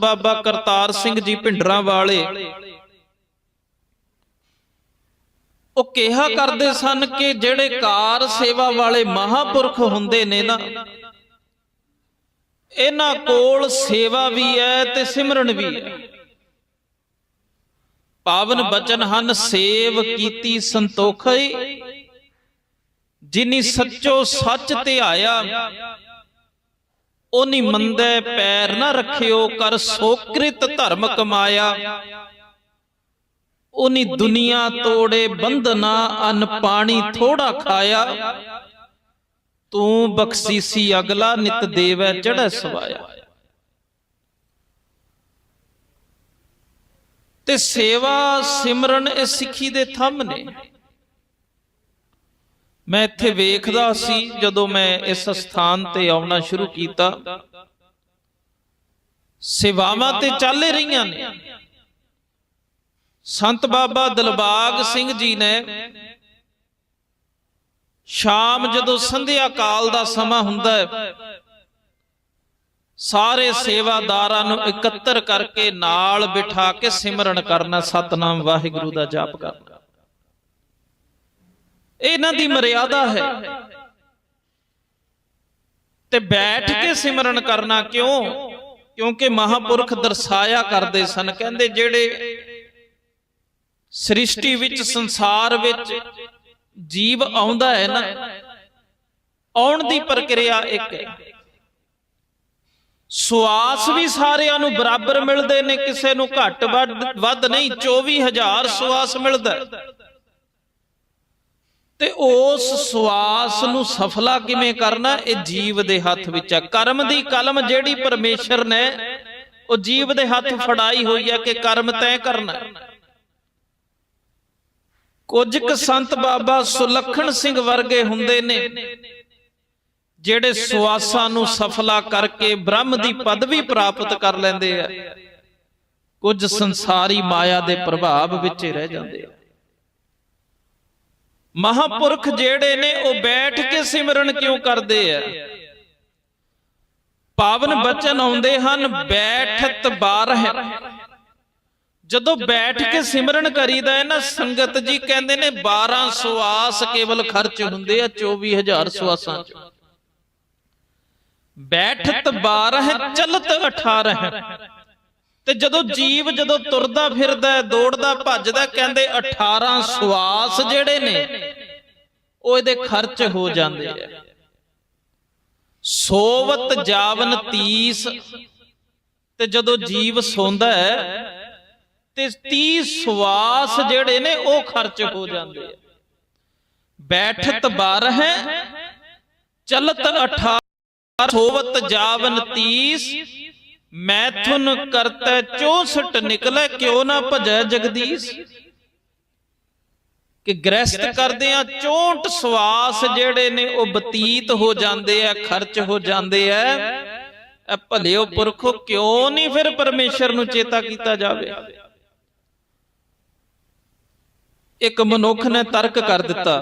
ਬਾਬਾ ਕਰਤਾਰ ਸਿੰਘ ਜੀ ਭਿੰਡਰਾਂ ਵਾਲੇ। ਉਹ ਕਿਹਾ ਕਰਦੇ ਸਨ ਕਿ ਜਿਹੜੇ ਕਾਰ ਸੇਵਾ ਵਾਲੇ ਮਹਾਪੁਰਖ ਹੁੰਦੇ ਨੇ ਨਾ, ਇਹਨਾਂ ਕੋਲ ਸੇਵਾ ਵੀ ਹੈ ਤੇ ਸਿਮਰਨ ਵੀ ਹੈ। ਪਾਵਨ ਬਚਨ ਹਨ, ਸੇਵ ਕੀਤੀ ਸੰਤੋਖਈ ਜਿਨੀ ਸੱਚੋ ਸੱਚ ਧਿਆਇਆ ਉਨੀ ਮੰਦੇ ਪੈਰ ਨਾ ਰੱਖਿਓ, ਕਰ ਸੋਕ੍ਰਿਤ ਧਰਮ ਕਮਾਇਆ। ਉਨੀ ਦੁਨੀਆ ਤੋੜੇ ਬੰਧਨਾ ਅਨ ਪਾਣੀ ਥੋੜਾ ਖਾਇਆ। ਤੂੰ ਬਖਸ਼ੀਸੀ ਅਗਲਾ ਨਿਤ ਦੇਵੈ ਚੜੈ ਸਵਾਇਆ। ਤੇ ਸੇਵਾ ਸਿਮਰਨ ਇਹ ਸਿੱਖੀ ਦੇ ਥੰਮ ਨੇ। ਮੈਂ ਇੱਥੇ ਵੇਖਦਾ ਸੀ ਜਦੋਂ ਮੈਂ ਇਸ ਸਥਾਨ ਤੇ ਆਉਣਾ ਸ਼ੁਰੂ ਕੀਤਾ। ਸੇਵਾਵਾਂ ਤੇ ਚੱਲ ਰਹੀਆਂ ਨੇ। ਸੰਤ ਬਾਬਾ ਦਿਲਬਾਗ ਸਿੰਘ ਜੀ ਨੇ ਸ਼ਾਮ ਜਦੋਂ ਸੰਧਿਆ ਕਾਲ ਦਾ ਸਮਾਂ ਹੁੰਦਾ ਹੈ ਸਾਰੇ ਸੇਵਾਦਾਰਾਂ ਨੂੰ ਇਕੱਤਰ ਕਰਕੇ ਨਾਲ ਬਿਠਾ ਕੇ ਸਿਮਰਨ ਕਰਨਾ ਸਤਨਾਮ ਵਾਹਿਗੁਰੂ ਦਾ ਜਾਪ ਕਰਨਾ। ਇਹਨਾਂ ਦੀ ਮਰਿਆਦਾ ਹੈ। ਤੇ ਬੈਠ ਕੇ ਸਿਮਰਨ ਕਰਨਾ ਕਿਉਂ? ਕਿਉਂਕਿ ਮਹਾਪੁਰਖ ਦਰਸਾਇਆ ਕਰਦੇ ਸਨ। ਕਹਿੰਦੇ ਜਿਹੜੇ ਸ੍ਰਿਸ਼ਟੀ ਵਿੱਚ ਸੰਸਾਰ ਵਿੱਚ ਜੀਵ ਆਉਂਦਾ ਹੈ ਨਾ ਆਉਣ ਦੀ ਪ੍ਰਕਿਰਿਆ ਇੱਕ ਹੈ। ਸਵਾਸ ਵੀ ਸਾਰਿਆਂ ਨੂੰ ਬਰਾਬਰ ਮਿਲਦੇ ਨੇ ਕਿਸੇ ਨੂੰ ਘੱਟ ਵੱਧ ਨਹੀਂ 24000 ਸਵਾਸ ਮਿਲਦਾ ਹੈ। ਤੇ ਉਸ ਸਵਾਸ ਨੂੰ ਸਫਲਾ ਕਿਵੇਂ ਕਰਨਾ? ਇਹ ਜੀਵ ਦੇ ਹੱਥ ਵਿੱਚ ਹੈ ਕਰਮ ਦੀ ਕਲਮ ਜਿਹੜੀ ਪਰਮੇਸ਼ਰ ਨੇ, ਉਹ ਜੀਵ ਦੇ ਹੱਥ ਫੜਾਈ ਹੋਈ ਹੈ ਕਿ ਕਰਮ ਤੈਅ ਕਰਨਾ। ਹੈ। ਕੁਝ ਕੁ ਸੰਤ ਬਾਬਾ ਸੁਲੱਖਣ ਸਿੰਘ ਵਰਗੇ ਹੁੰਦੇ ਨੇ, ਜਿਹੜੇ ਸਵਾਸਾਂ ਨੂੰ ਸਫਲਾ ਕਰਕੇ ਬ੍ਰਹਮ ਦੀ ਪਦਵੀ ਪ੍ਰਾਪਤ ਕਰ ਲੈਂਦੇ ਆ। ਕੁਝ ਸੰਸਾਰੀ ਮਾਇਆ ਦੇ ਪ੍ਰਭਾਵ ਵਿੱਚ ਰਹਿ ਜਾਂਦੇ ਆ। ਮਹਾਪੁਰਖ ਜਿਹੜੇ ਨੇ ਉਹ ਬੈਠ ਕੇ ਸਿਮਰਨ ਕਿਉਂ ਕਰਦੇ ਆ? ਪਾਵਨ ਬਚਨ ਆਉਂਦੇ ਹਨ ਬੈਠਤ ਬਾਰਹ। ਜਦੋਂ ਬੈਠ ਕੇ ਸਿਮਰਨ ਕਰੀਦਾ ਹੈ ਨਾ ਸੰਗਤ ਜੀ ਕਹਿੰਦੇ ਨੇ 12 ਸਵਾਸ ਕੇਵਲ ਖਰਚ ਹੁੰਦੇ ਆ 24000 ਸਵਾਸਾਂ ਚ। ਬੈਠਤ 12 ਚਲਤ 18 ਤੇ ਜਦੋਂ ਜੀਵ ਜਦੋਂ ਤੁਰਦਾ ਫਿਰਦਾ ਹੈ, ਦੌੜਦਾ ਭੱਜਦਾ ਕਹਿੰਦੇ 18 ਸਵਾਸ ਜਿਹੜੇ ਨੇ ਉਹ ਇਹਦੇ ਖਰਚ ਹੋ ਜਾਂਦੇ ਆ। ਸੋਵਤ ਜਾਵਨ 30 ਤੇ ਜਦੋਂ ਜੀਵ ਸੌਂਦਾ ਹੈ ਤੇ 30 ਸਵਾਸ ਜਿਹੜੇ ਨੇ ਉਹ ਖਰਚ ਹੋ ਜਾਂਦੇ ਆ। ਬੈਠਤ 12 ਚਲਤ 18 ਸੋਵਤ ਜਾਵਨ 30 ਮੈਥੁਨ ਕਰਤੈ 64 ਨਿਕਲੇ, ਕਿਉ ਨਾ ਭਜੈ ਜਗਦੀਸ਼? ਕਿ ਗ੍ਰਸਤ ਕਰਦੇ ਆ 64 ਸਵਾਸ ਜਿਹੜੇ ਨੇ, ਉਹ ਬਤੀਤ ਹੋ ਜਾਂਦੇ ਆ ਖਰਚ ਹੋ ਜਾਂਦੇ ਆ ਇਹ ਭਲਿਓ ਪੁਰਖੋ, ਕਿਉਂ ਨਹੀਂ ਫਿਰ ਪਰਮੇਸ਼ਰ ਨੂੰ ਚੇਤਾ ਕੀਤਾ ਜਾਵੇ? ਇੱਕ ਮਨੁੱਖ ਨੇ ਤਰਕ ਕਰ ਦਿੱਤਾ।